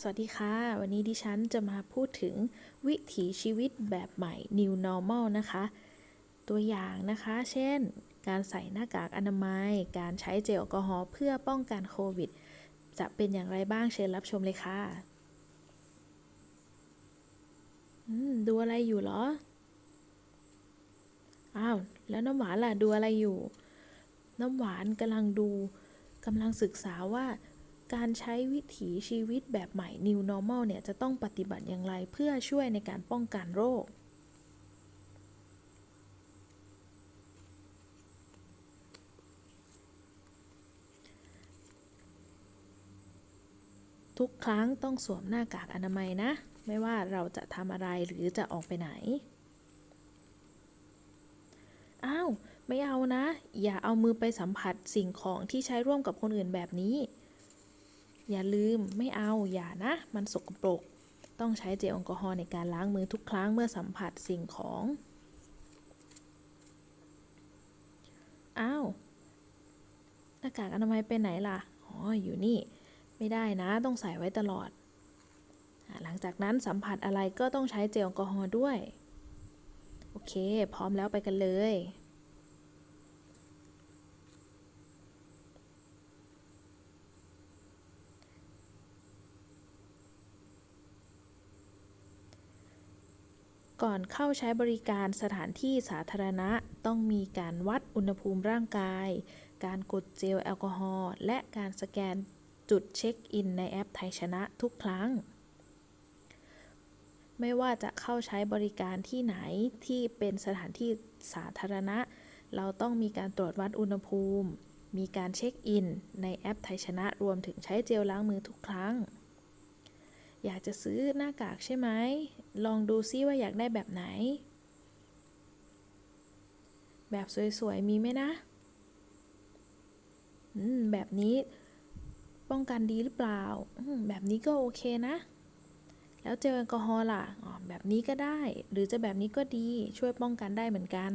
สวัสดีค่ะ วันนี้ดิฉันจะมาพูดถึงวิถีชีวิตแบบใหม่ New Normal นะคะ ตัวอย่างนะคะ เช่น การใส่หน้ากากอนามัย การใช้เจลแอลกอฮอล์เพื่อป้องกันโควิด จะเป็นอย่างไรบ้างเชิญรับชมเลยค่ะดูอะไรอยู่เหรอ อ้าว แล้วน้ำหวานล่ะดูอะไรอยู่ น้ำหวานกำลังดูกำลังศึกษาว่า การใช้วิถีชีวิตแบบใหม่ New Normal เนี่ยจะต้องปฏิบัติอย่างไรเพื่อช่วยในการป้องกันโรค ทุกครั้งต้องสวมหน้ากากอนามัยนะ ไม่ว่าเราจะทำอะไรหรือจะออกไปไหน อ้าว ไม่เอานะ อย่าเอามือไปสัมผัสสิ่งของที่ใช้ร่วมกับคนอื่นแบบนี้ อย่าลืมไม่เอาอย่านะ มันสกปรก ต้องใช้เจลแอลกอฮอล์ในการล้างมือทุกครั้งเมื่อสัมผัสสิ่งของ อ้าวหน้ากากอนามัยไปไหนล่ะ อ๋อ อยู่นี่ ไม่ได้นะ ต้องใส่ไว้ตลอด หลังจากนั้นสัมผัสอะไรก็ต้องใช้เจลแอลกอฮอล์ด้วย โอเค พร้อมแล้วไปกันเลย ก่อนเข้าใช้บริการสถานที่สาธารณะ ต้องมีการวัดอุณหภูมิร่างกาย การกดเจลแอลกอฮอล์และการสแกนจุดเช็คอินในแอปไทยชนะทุกครั้ง ไม่ว่าจะเข้าใช้บริการที่ไหนที่เป็นสถานที่สาธารณะ เราต้องมีการตรวจวัดอุณหภูมิ มีการเช็คอินในแอปไทยชนะรวมถึงใช้เจลล้างมือทุกครั้ง อยากจะซื้อหน้ากากใช่ไหม ลองดูซิว่าอยากได้แบบไหน แบบสวยๆ มีไหมนะ อืม แบบนี้ป้องกันดีหรือเปล่า แบบนี้ก็โอเคนะ แล้วเจลแอลกอฮอล์ล่ะ อ๋อ แบบนี้ก็ได้ หรือจะแบบนี้ก็ดี ช่วยป้องกันได้เหมือนกัน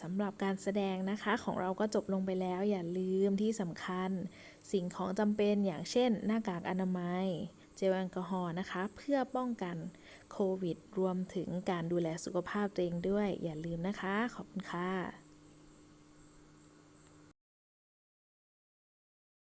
สำหรับการแสดงนะคะของเราก็จบลงไปแล้วอย่าลืมที่สำคัญ สิ่งของจำเป็นอย่างเช่น หน้ากากอนามัย เจลแอลกอฮอล์นะคะ เพื่อป้องกันโควิด รวมถึงการดูแลสุขภาพตัวเองด้วย อย่าลืมนะคะ ขอบคุณค่ะ